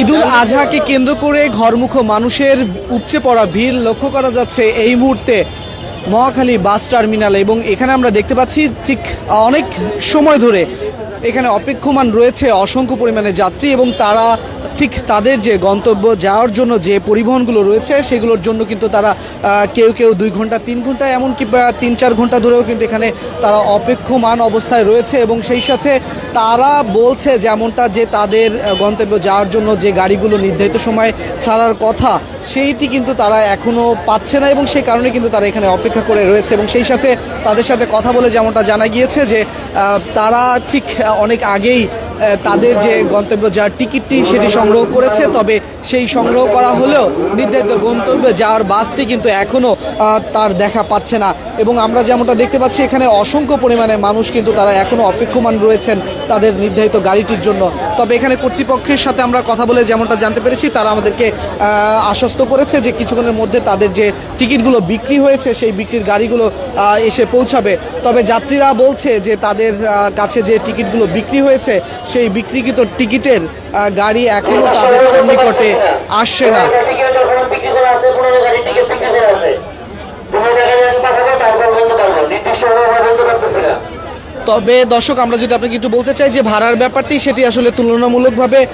ঈদুল আজহাকে কেন্দ্র করে ঘরমুখ মানুষের উপচে পড়া ভিড় লক্ষ্য করা যাচ্ছে এই মুহূর্তে মহাখালী বাস টার্মিনাল এবং এখানে আমরা দেখতে পাচ্ছি ঠিক অনেক সময় ধরে এখানে অপেক্ষমান রয়েছে অসংখ্য পরিমাণে যাত্রী এবং তারা ঠিক তাদের যে গন্তব্য যাওয়ার জন্য যে পরিবহনগুলো রয়েছে, সেগুলোর জন্য কিন্তু তারা কেউ কেউ দুই ঘণ্টা, তিন ঘণ্টা, এমনকি তিন চার ঘণ্টা ধরেও কিন্তু এখানে তারা অপেক্ষমান অবস্থায় রয়েছে এবং সেই সাথে তারা বলছে যেমনটা যে তাদের গন্তব্য যাওয়ার জন্য যে গাড়িগুলো নির্ধারিত সময় ছাড়ার কথা, সেইটি কিন্তু তারা এখনও পাচ্ছে না এবং সেই কারণে কিন্তু তারা এখানে অপেক্ষা করে রয়েছে এবং সেই সাথে তাদের সাথে কথা বলে যেমনটা জানা গিয়েছে যে তারা ঠিক অনেক আগেই তাদের যে গন্তব্য যাওয়ার টিকিটটি সেটি সংগ্রহ করেছে। তবে সেই সংগ্রহ করা হলেও নির্ধারিত গন্তব্যে যাওয়ার বাসটি কিন্তু এখনও তার দেখা পাচ্ছে না। এবং আমরা যেমনটা দেখতে পাচ্ছি, এখানে অসংখ্য পরিমাণে মানুষ কিন্তু তারা এখনও অপেক্ষমান রয়েছেন তাদের নির্ধারিত গাড়িটির জন্য। তবে এখানে কর্তৃপক্ষের সাথে আমরা কথা বলে যেমনটা জানতে পেরেছি, তারা আমাদেরকে আশ্বস্ত করেছে যে কিছুক্ষণের মধ্যে তাদের যে টিকিটগুলো বিক্রি হয়েছে, সেই বিক্রির গাড়িগুলো এসে পৌঁছাবে। তবে যাত্রীরা বলছে যে তাদের কাছে যে টিকিটগুলো বিক্রি হয়েছে সেই বিক্রিকৃত টিকিটের গাড়ি এখনও তাদের নিকটে আসছে না। তবে দর্শক, আমরা যদি আপনাকে একটু বলতে চাই যে ভাড়ার ব্যাপারটি, সেটি আসলে তুলনামূলকভাবে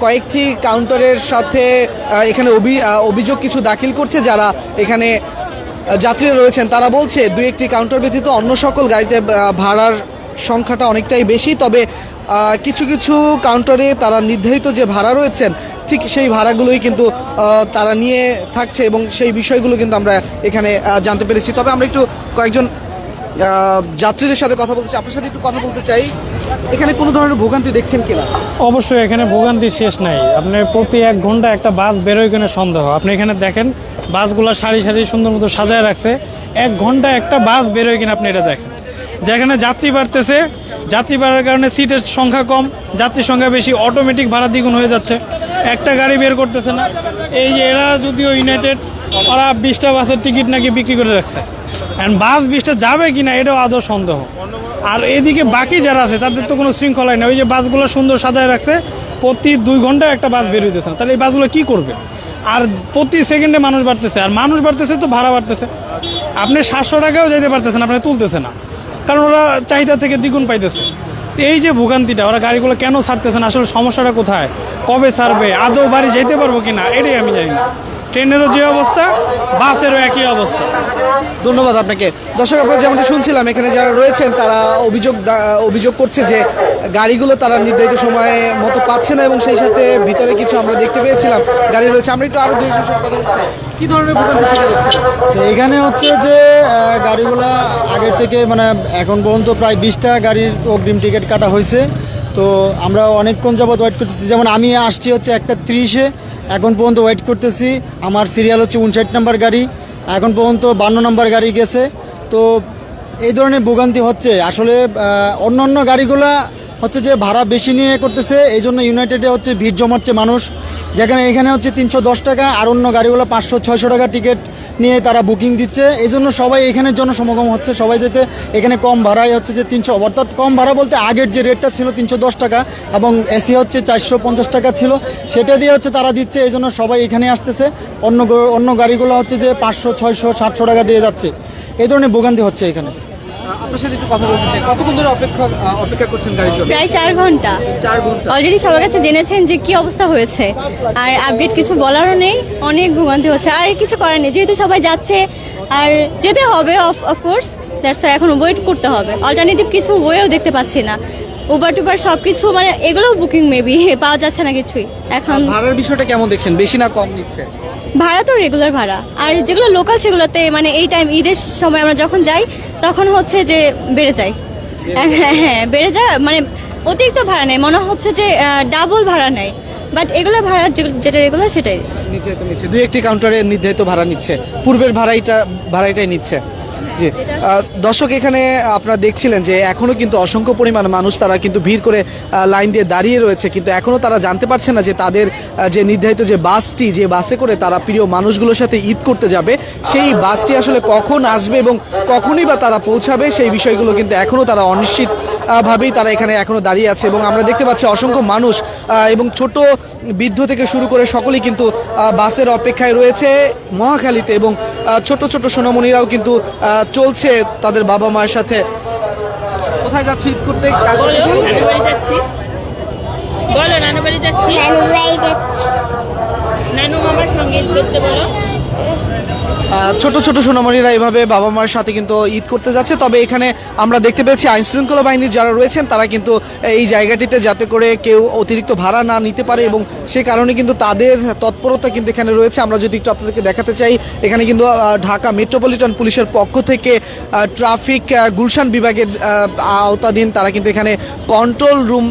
কয়েকটি কাউন্টারের সাথে এখানে অভি- অভিযোগ কিছু দাখিল করছে যারা এখানে যাত্রীরা রয়েছেন। তারা বলছে, দুই একটি কাউন্টার ব্যতীত অন্য সকল গাড়িতে ভাড়ার সংখ্যাটা অনেকটাই বেশি। তবে কিছু কিছু কাউন্টারে তারা নির্ধারিত যে ভাড়া রয়েছেন, ঠিক সেই ভাড়াগুলোই কিন্তু তারা নিয়ে থাকছে এবং সেই বিষয়গুলো কিন্তু আমরা এখানে জানতে পেরেছি। তবে আমরা একটু কয়েকজন যাত্রীদের সাথে কথা বলতে চাই। আপনার সাথে একটু কথা বলতে চাই। এখানে কোনো ধরনের ভোগান্তি দেখছেন কিনা? অবশ্যই এখানে ভোগান্তি শেষ নাই। আপনি প্রতি এক ঘণ্টা একটা বাস বেরোয় কিনা সন্দেহ। আপনি এখানে দেখেন, বাসগুলো সারি সারি সুন্দর মতো সাজায় রাখছে। এক ঘণ্টা একটা বাস বেরোয় কিনা আপনি এটা দেখেন। যেখানে যাত্রী বাড়তেছে যাত্রী বাড়ার কারণে সিটের সংখ্যা কম, যাত্রীর সংখ্যা বেশি অটোমেটিক ভাড়া দ্বিগুণ হয়ে যাচ্ছে। একটা গাড়ি বের করতেছে না। এই যে এরা যদিও ইউনাইটেড ওরা বিশটা বাসের টিকিট নাকি বিক্রি করে রাখছে। অ্যান্ড বাস বিশটা যাবে কিনা এটাও আদৌ সন্দেহ। আর এদিকে বাকি যারা আছে, তাদের তো কোনো শৃঙ্খলাই নেই। ওই যে বাসগুলো সুন্দর সাজায় রাখছে, প্রতি দুই ঘন্টায় একটা বাস বের হইতেছে না। তাহলে এই বাসগুলো কি করবে? আর প্রতি সেকেন্ডে মানুষ বাড়তেছে। আর মানুষ বাড়তেছে তো ভাড়া বাড়তেছে। আপনি সাতশো টাকাও যেতে পারতেছেন আপনি তুলতেছে না। কারণ ওরা চাহিদা থেকে দ্বিগুণ পাইতেছে। এই যে ভোগান্তিটা, ওরা গাড়িগুলো কেন ছাড়তেছে না? আসলে সমস্যাটা কোথায়? কবে ছাড়বে? আদৌ বাড়ি যেতে পারব কিনা? এটাই আমি জানি না। ট্রেনেরও যে অবস্থা, বাসেরও একই অবস্থা। ধন্যবাদ আপনাকে। দর্শক, আপনারা যেমনটা শুনছিলাম, এখানে যারা রয়েছেন, তারা অভিযোগ অভিযোগ করছে যে গাড়িগুলো তারা নির্ধারিত সময়ে মতো পাচ্ছে না এবং সেই সাথে ভিতরে কিছু আমরা দেখতে পেয়েছিলাম। গাড়ি রয়েছে, আমরা একটু আরও দুই একজনের কি ধরনের সেটা হচ্ছে তো এখানে হচ্ছে যে গাড়িগুলা আগের থেকে মানে এখন পর্যন্ত প্রায় বিশটা গাড়ির অগ্রিম টিকিট কাটা হয়েছে। তো আমরা অনেকক্ষণ যাবত ওয়েট করতেছি। যেমন আমি আসছি হচ্ছে একটা ত্রিশে, এখন পর্যন্ত ওয়েট করতেছি। আমার সিরিয়াল হচ্ছে উনষাট নম্বর গাড়ি, এখন পর্যন্ত বান্ন নম্বর গাড়ি গেছে। তো এই ধরনের ভোগান্তি হচ্ছে। আসলে অন্য অন্য গাড়িগুলা হচ্ছে যে ভাড়া বেশি নিয়ে করতেছে এই জন্য ইউনাইটেডে হচ্ছে ভিড় জমাচ্ছে মানুষ। যেখানে এখানে হচ্ছে তিনশো দশ টাকা আর অন্য গাড়িগুলো পাঁচশো, ছয়শো টাকা টিকিট নিয়ে তারা বুকিং দিচ্ছে। এই জন্য সবাই এখানের জন্য সমাগম হচ্ছে, সবাই যেতে এখানে কম ভাড়ায় হচ্ছে যে তিনশো, অর্থাৎ কম ভাড়া বলতে আগের যে রেটটা ছিল তিনশো দশ টাকা এবং এসি হচ্ছে চারশো পঞ্চাশ টাকা ছিল, সেটা দিয়ে হচ্ছে তারা দিচ্ছে এই জন্য সবাই এখানে আসতেছে। অন্য অন্য গাড়িগুলো হচ্ছে যে পাঁচশো, ছয়শো, সাতশো টাকা দিয়ে যাচ্ছে। এই ধরনের ভোগান্তি হচ্ছে এখানে। আপনার সাথে একটু কথা বলতে চাই। কতক্ষণ ধরে অপেক্ষা অপেক্ষা করছেন গাড়ির জন্য? প্রায় চার ঘণ্টা। চার ঘণ্টা। অলরেডি সবার কাছে জেনেছেন যে কি অবস্থা হয়েছে। আর আপডেট কিছু বলারও নেই অনেক ভোগান্তি হচ্ছে। আর কিছু করার নেই যেহেতু সবাই যাচ্ছে আর যেতে হবে অফ অফকোর্স দ্যাটস এখন ওয়েট করতে হবে। অল্টারনেটিভ কিছু ওয়েও দেখতে পাচ্ছি না। উবার টুবার সব কিছু মানে এগুলোও বুকিং মেবি পাওয়া যাচ্ছে না কিছুই। এখন ভাড়ার বিষয়টা কেমন দেখছেন? বেশি না কম নিচ্ছে? ভাড়া তো রেগুলার ভাড়া। আর যেগুলো লোকাল সেগুলোতে মানে এই টাইম ঈদের সময় আমরা যখন যাই তখন হচ্ছে যে বেড়ে যায়। হ্যাঁ হ্যাঁ বেড়ে যায় মানে অতিরিক্ত ভাড়া নেয়। মনে হচ্ছে যে ডাবল ভাড়া নেয়। বাট এগুলো ভাড়া যেটা রেগুলার সেটাই। নির্ধারিত নিচ্ছে। দুই একটি কাউন্টারে নির্ধারিত ভাড়া নিচ্ছে। পূর্বের ভাড়াইটা ভাড়াইটাই নিচ্ছে। জি। দর্শক, এখানে আপনারা দেখছিলেন যে এখনও কিন্তু অসংখ্য পরিমাণ মানুষ তারা কিন্তু ভিড় করে লাইন দিয়ে দাঁড়িয়ে রয়েছে। কিন্তু এখনও তারা জানতে পারছে না যে তাদের যে নির্ধারিত যে বাসটি, যে বাসে করে তারা প্রিয় মানুষগুলোর সাথে ঈদ করতে যাবে, সেই বাসটি আসলে কখন আসবে এবং কখনই বা তারা পৌঁছাবে, সেই বিষয়গুলো কিন্তু এখনও তারা অনিশ্চিত ভাবেই তারা এখানে এখনও দাঁড়িয়ে আছে এবং আমরা দেখতে পাচ্ছি অসংখ্য মানুষ আহ, এবং ছোট বৃদ্ধ থেকে শুরু করে সকলেই কিন্তু আহ, বাসের অপেক্ষায় রয়েছে মহাখালীতে এবং ছোট ছোট সোনামণিরাও কিন্তু আহ, চলছে তাদের বাবা মায়ের সাথে। কোথায় যাচ্ছি ঈদ করতে? বলো নানু বাড়ি যাচ্ছি। নানু মামার সঙ্গে ঈদ করতে বলো। ছোট ছোট সোনামণিরা এভাবে বাবা মার সাথে কিন্তু ঈদ করতে যাচ্ছে। তবে এখানে আমরা দেখতে পেয়েছি আইন শৃঙ্খলা বাহিনীর যারা রয়েছেন, তারা কিন্তু এই জায়গাটিতে যাতে করে কেউ অতিরিক্ত ভাড়া না নিতে পারে এবং সে কারণে কিন্তু তাদের তৎপরতা কিন্তু এখানে রয়েছে। আমরা যদি একটু আপনাদেরকে দেখাতে চাই, এখানে কিন্তু ঢাকা মেট্রোপলিটন পুলিশের পক্ষ থেকে ট্রাফিক গুলশান বিভাগের আওতাধীন তারা কিন্তু এখানে কন্ট্রোল রুম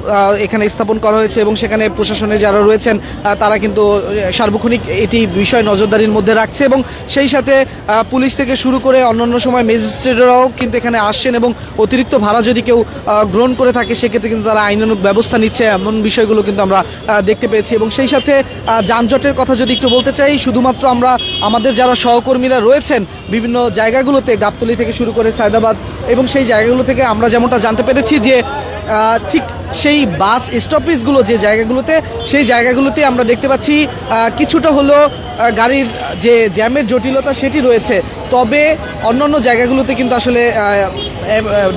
এখানে স্থাপন করা হয়েছে এবং সেখানে প্রশাসনের যারা রয়েছেন তারা কিন্তু সার্বক্ষণিক এটি বিষয় নজরদারির মধ্যে রাখছে এবং সেই সাথে আহ, পুলিশ থেকে শুরু করে অন্যান্য সময় ম্যাজিস্ট্রেটরাও কিন্তু এখানে আসছেন এবং অতিরিক্ত ভাড়া যদি কেউ গ্রহণ করে থাকে সেক্ষেত্রে কিন্তু তারা আইনানুগ ব্যবস্থা নিচ্ছে। এমন বিষয়গুলো কিন্তু আমরা দেখতে পেয়েছি এবং সেই সাথে যানজটের কথা যদি একটু বলতে চাই শুধুমাত্র আমরা আমাদের যারা সহকর্মীরা রয়েছেন বিভিন্ন জায়গাগুলোতে গাবতলি থেকে শুরু করে সায়দাবাদ এবং সেই জায়গাগুলো থেকে আমরা যেমনটা জানতে পেরেছি যে ঠিক সেই বাস স্টপেজগুলো যে জায়গাগুলোতে, সেই জায়গাগুলোতে আমরা দেখতে পাচ্ছি কিছুটা হলো গাড়ির যে জ্যামের জটিলতা সেটি রয়েছে। তবে অন্যান্য জায়গাগুলোতে কিন্তু আসলে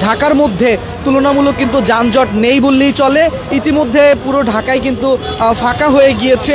ঢাকার মধ্যে তুলনামূলক কিন্তু যানজট নেই বললেই চলে। ইতিমধ্যে পুরো ঢাকায় কিন্তু ফাঁকা হয়ে গিয়েছে।